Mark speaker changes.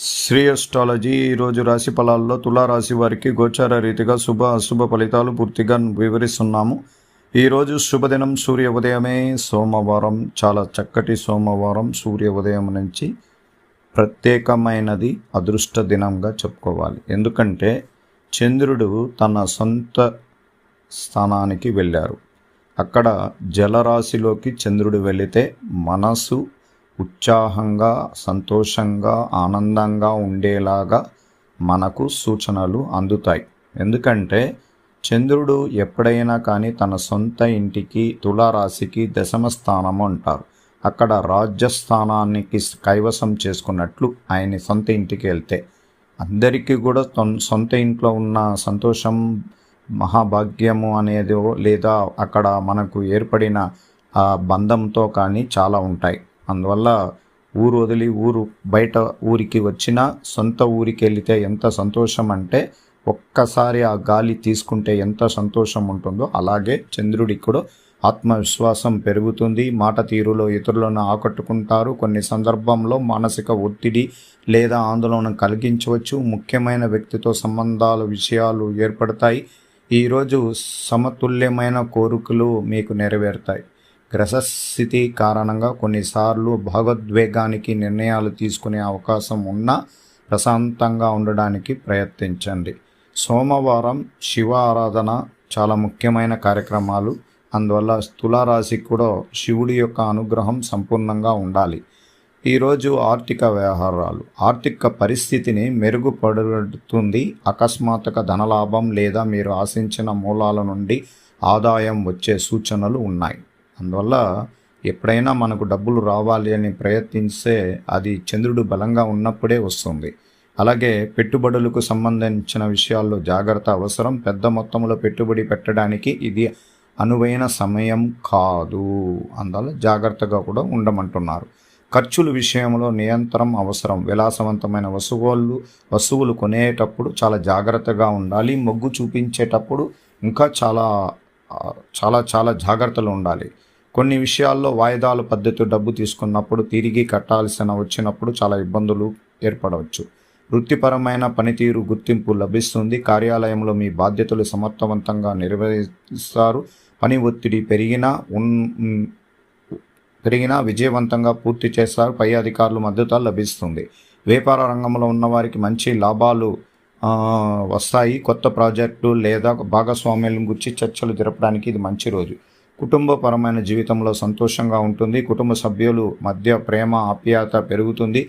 Speaker 1: Shri astrology ఈరోజు రాశి ఫలాల్లో తులారాశి వారికి గోచార రీతిగా శుభ అశుభ ఫలితాలు పూర్తిగా వివరిస్తున్నాము. ఈరోజు శుభదినం సూర్య ఉదయమే సోమవారం చాలా చక్కటి సోమవారం సూర్య ఉదయం నుంచి ప్రత్యేకమైనది అదృష్ట దినంగా చెప్పుకోవాలి. ఎందుకంటే చంద్రుడు తన సొంత స్థానానికి వెళ్ళారు. అక్కడ జలరాశిలోకి చంద్రుడు వెళితే మనసు ఉత్సాహంగా సంతోషంగా ఆనందంగా ఉండేలాగా మనకు సూచనలు అందుతాయి. ఎందుకంటే చంద్రుడు ఎప్పుడైనా కానీ తన సొంత ఇంటికి తులారాశికి దశమ స్థానము అంటారు. అక్కడ రాజ్యస్థానానికి కైవసం చేసుకున్నట్లు ఆయన సొంత ఇంటికి వెళ్తే. అందరికీ కూడా సొంత ఇంట్లో ఉన్న సంతోషం మహాభాగ్యము అనేది లేదా అక్కడ మనకు ఏర్పడిన ఆ బంధంతో కానీ చాలా ఉంటాయి. అందువల్ల ఊరు వదిలి ఊరు బయట ఊరికి వచ్చినా సొంత ఊరికి వెళితే ఎంత సంతోషం అంటే ఒక్కసారి ఆ గాలి తీసుకుంటే ఎంత సంతోషం ఉంటుందో అలాగే చంద్రుడికి కూడా ఆత్మవిశ్వాసం పెరుగుతుంది. మాట తీరులో ఇతరులను ఆకట్టుకుంటారు. కొన్ని సందర్భంలో మానసిక ఒత్తిడి లేదా ఆందోళన కలిగించవచ్చు. ముఖ్యమైన వ్యక్తితో సంబంధాల విషయాలు ఏర్పడతాయి. ఈరోజు సమతుల్యమైన కోరికలు మీకు నెరవేరుతాయి. గ్రసస్థితి కారణంగా కొన్నిసార్లు భాగోద్వేగానికి నిర్ణయాలు తీసుకునే అవకాశం ఉన్నా ప్రశాంతంగా ఉండడానికి ప్రయత్నించండి. సోమవారం శివ ఆరాధన చాలా ముఖ్యమైన కార్యక్రమాలు. అందువల్ల తులారాశికి కూడా శివుడి యొక్క అనుగ్రహం సంపూర్ణంగా ఉండాలి. ఈరోజు ఆర్థిక వ్యవహారాలు. ఆర్థిక పరిస్థితిని మెరుగుపడుతుంది. అకస్మాత్తుగా ధనలాభం లేదా మీరు ఆశించిన మూలాల నుండి ఆదాయం వచ్చే సూచనలు ఉన్నాయి. అందువల్ల ఎప్పుడైనా మనకు డబ్బులు రావాలి అని ప్రయత్నిస్తే అది చంద్రుడు బలంగా ఉన్నప్పుడే వస్తుంది. అలాగే పెట్టుబడులకు సంబంధించిన విషయాల్లో జాగ్రత్త అవసరం. పెద్ద మొత్తంలో పెట్టుబడి పెట్టడానికి ఇది అనువైన సమయం కాదు. అందువల్ల జాగ్రత్తగా కూడా ఉండమంటున్నారు. ఖర్చుల విషయంలో నియంత్రణ అవసరం. విలాసవంతమైన వస్తువులు వస్తువులు కొనేటప్పుడు చాలా జాగ్రత్తగా ఉండాలి. మొగ్గు చూపించేటప్పుడు ఇంకా చాలా చాలా చాలా జాగ్రత్తలు ఉండాలి. కొన్ని విషయాల్లో వాయిదాల పద్ధతి డబ్బు తీసుకున్నప్పుడు తిరిగి కట్టాల్సిన వచ్చినప్పుడు చాలా ఇబ్బందులు ఏర్పడవచ్చు. వృత్తిపరమైన పనితీరు గుర్తింపు లభిస్తుంది. కార్యాలయంలో మీ బాధ్యతలు సమర్థవంతంగా నిర్వహిస్తారు. పని ఒత్తిడి పెరిగినా ఉన్ పెరిగినా విజయవంతంగా పూర్తి చేస్తారు. పై అధికారులు మద్దతు లభిస్తుంది. వ్యాపార రంగంలో ఉన్నవారికి మంచి లాభాలు వస్తాయి. కొత్త ప్రాజెక్టు లేదా భాగస్వామ్యం గురించి చర్చలు జరపడానికి ఇది మంచి రోజు. కుటుంబపరమైన జీవితంలో సంతోషంగా ఉంటుంది. కుటుంబ సభ్యులు మధ్య ప్రేమ ఆప్యాయత పెరుగుతుంది.